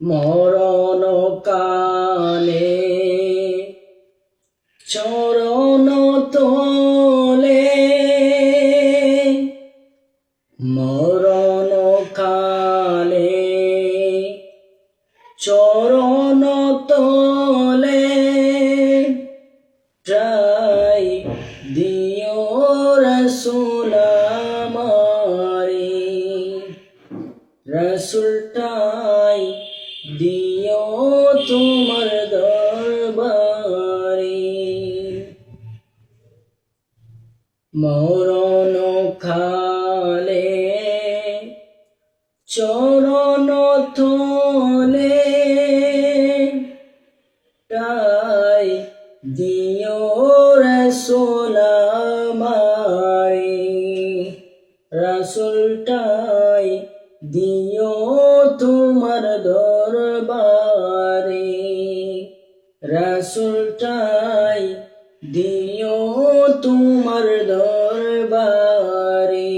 মরণ কালে চরণ তোলে রসুলটাই দিও তোমার দরবারে। মরণ খালে চরণ তোলে তাই দিও দিও তোমার দরবারে। রসুলটাই দিও তোমার দরবারে।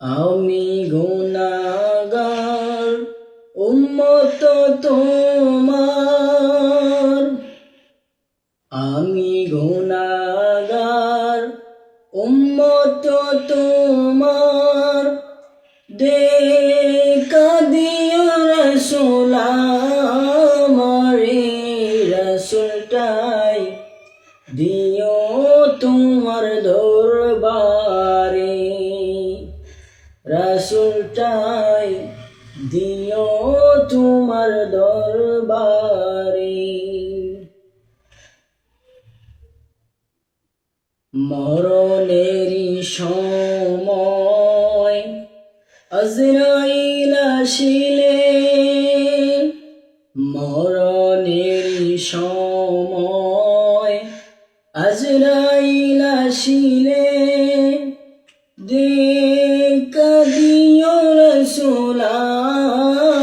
আমি গুনাগার উম্মত তোমার উম্মত তোমার? দেখা দিও রসুল আমারে রসুলটাই। দিও তোমার দরবারে। রসুলটাই দিও তোমার দরবারে। মরণেরই সময় আজরাইল আসিলে মরণেরই সময় আজরাইল আসিলে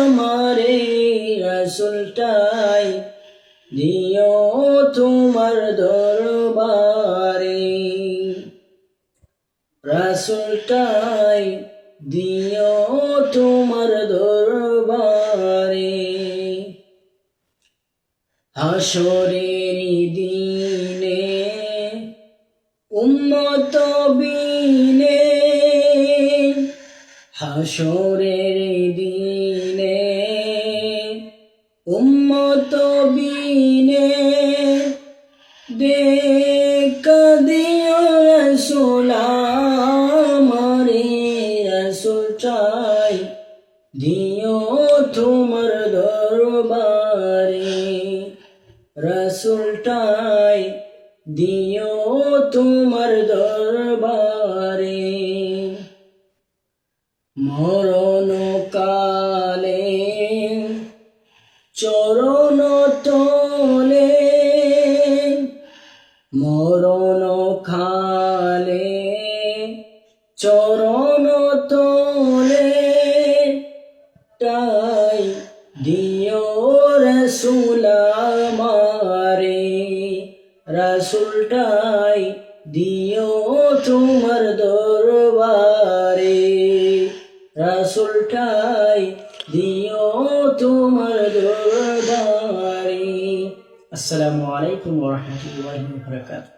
আমারে রসুলটাই দিও তোমার দরবারে। রসুলটাই দিও তোমার দরবারে। হাসরের দিনে উম্মত বিনে হাসরের দিনে উম্মত বিনে দিও রসুল আমারে রসুলটাই দিও তোমার দরবারে রসুলটাই দিও তোমার দরবারে মরণ কালে, চরণ তোলে, মরণ খালে চরণ তোলে তাই দিও রসুল আমারে। রসুলটাই দিও তোমার দরবারে। রসুলটাই দিও তোমার দরবারে। আসসালামু আলাইকুম ওরহমতুল্লাহি ওয়া বারাকাতুহু।